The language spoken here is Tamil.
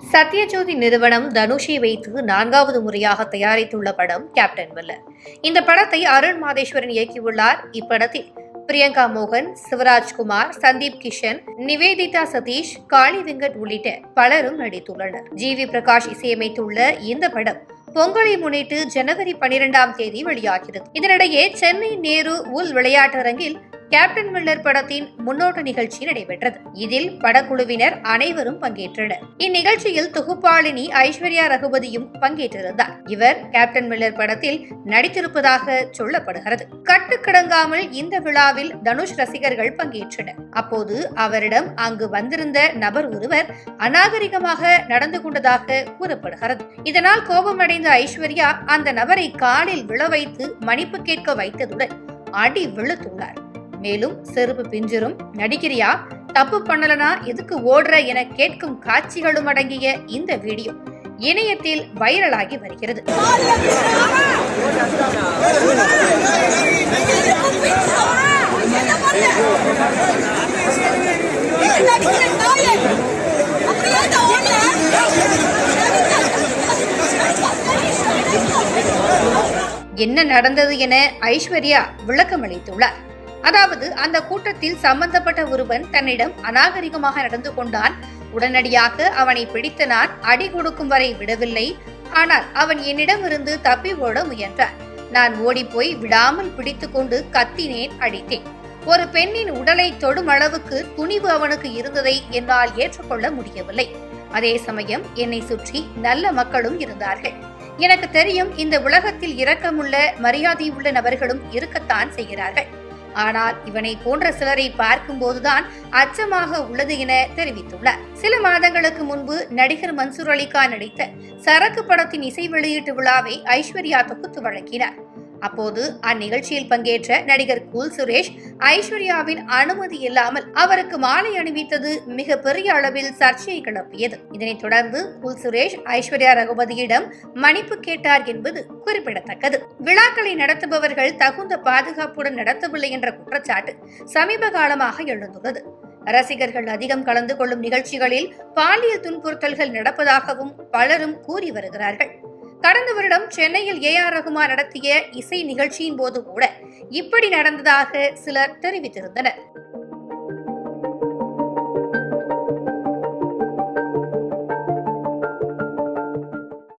சத்யஜோதி நிறுவனம் தனுஷை வைத்து நான்காவது முறையாக தயாரித்துள்ள படம் கேப்டன் மில்லர் இந்த படத்தை அருண் மாதேஸ்வரன் இயக்கியுள்ளார். இப்படத்தில் பிரியங்கா மோகன் சிவராஜ்குமார் சந்தீப் கிஷன் நிவேதிதா சதீஷ் காளி வெங்கட் உள்ளிட்ட பலரும் நடித்துள்ளனர். ஜி வி பிரகாஷ் இசையமைத்துள்ள இந்த படம் பொங்கலை முன்னிட்டு ஜனவரி பனிரெண்டாம் தேதி வெளியாகிறது. இதனிடையே சென்னை நேரு உள் விளையாட்டரங்கில் கேப்டன் மில்லர் படத்தின் முன்னோட்ட நிகழ்ச்சி நடைபெற்றது. இதில் படக்குழுவினர் அனைவரும் பங்கேற்றனர். இந்நிகழ்ச்சியில் தொகுப்பாளினி ஐஸ்வர்யா ரகுபதியும் பங்கேற்றிருந்தார். இவர் கேப்டன் மில்லர் படத்தில் நடித்திருப்பதாக சொல்லப்படுகிறது. கட்டுக்கடங்காமல் இந்த விழாவில் தனுஷ் ரசிகர்கள் பங்கேற்றனர். அப்போது அவரிடம் அங்கு வந்திருந்த நபர் ஒருவர் அநாகரிகமாக நடந்து கொண்டதாக கூறப்படுகிறது. இதனால் கோபமடைந்த ஐஸ்வர்யா அந்த நபரை காலில் விழ வைத்து மன்னிப்பு கேட்க வைத்ததுடன் அடி விழுத்துள்ளார். மேலும் செருப்பு பிஞ்சிரும். நடிக்கிறியா? தப்பு பண்ணலனா எதுக்கு ஓடுற என கேட்கும் காட்சிகளும் அடங்கிய இந்த வீடியோ இணையத்தில் வைரலாகி வருகிறது. என்ன நடந்தது என ஐஸ்வர்யா விளக்கம் அளித்துள்ளார் அதாவது அந்த கூட்டத்தில் சம்பந்தப்பட்ட ஒருவன் தன்னிடம் அநாகரிகமாக நடந்து கொண்டான். உடனடியாக அவனை பிடித்த நான் அடி கொடுக்கும் வரை விடவில்லை. ஆனால் அவன் என்னிடமிருந்து தப்பி ஓட முயன்றான். நான் ஓடிப்போய் விடாமல் பிடித்துக்கொண்டு கத்தினேன் அடித்தேன். ஒரு பெண்ணின் உடலை தொடும் அளவுக்கு துணிவு அவனுக்கு இருந்ததை என்னால் ஏற்றுக்கொள்ள முடியவில்லை. அதே சமயம் என்னை சுற்றி நல்ல மக்களும் இருந்தார்கள். எனக்கு தெரியும் இந்த உலகத்தில் இரக்கமுள்ள மரியாதையுள்ள நபர்களும் இருக்கத்தான் செய்கிறார்கள். ஆனால் இவனை போன்ற சிலரை பார்க்கும்போதுதான் அச்சமாக உள்ளது என தெரிவித்துள்ளார். சில மாதங்களுக்கு முன்பு நடிகர் மன்சூர் அலிகான் நடித்த சரக்கு படத்தின் இசை வெளியீட்டு விழாவை ஐஸ்வர்யா தொகுத்து வழங்கினார். அப்போது அந்நிகழ்ச்சியில் பங்கேற்ற நடிகர் கூல் சுரேஷ் ஐஸ்வர்யாவின் அனுமதி இல்லாமல் அவருக்கு மாலை அணிவித்தது மிக பெரிய அளவில் சர்ச்சையை கிளப்பியது. இதனைத் தொடர்ந்து கூல் சுரேஷ் ஐஸ்வர்யா ரகுபதியிடம் மன்னிப்பு கேட்டார் என்பது குறிப்பிடத்தக்கது. விழாக்களை நடத்துபவர்கள் தகுந்த பாதுகாப்புடன் நடத்தவில்லை என்ற குற்றச்சாட்டு சமீப காலமாக எழுந்துள்ளது. ரசிகர்கள் அதிகம் கலந்து கொள்ளும் நிகழ்ச்சிகளில் பாலியல் துன்புறுத்தல்கள் நடப்பதாகவும் பலரும் கூறி வருகிறார்கள். கடந்த வருடம் சென்னையில் ஏ ஆர் ரகுமான் நடத்திய இசை நிகழ்ச்சியின் போது கூட இப்படி நடந்ததாக சிலர் தெரிவித்திருந்தனர்.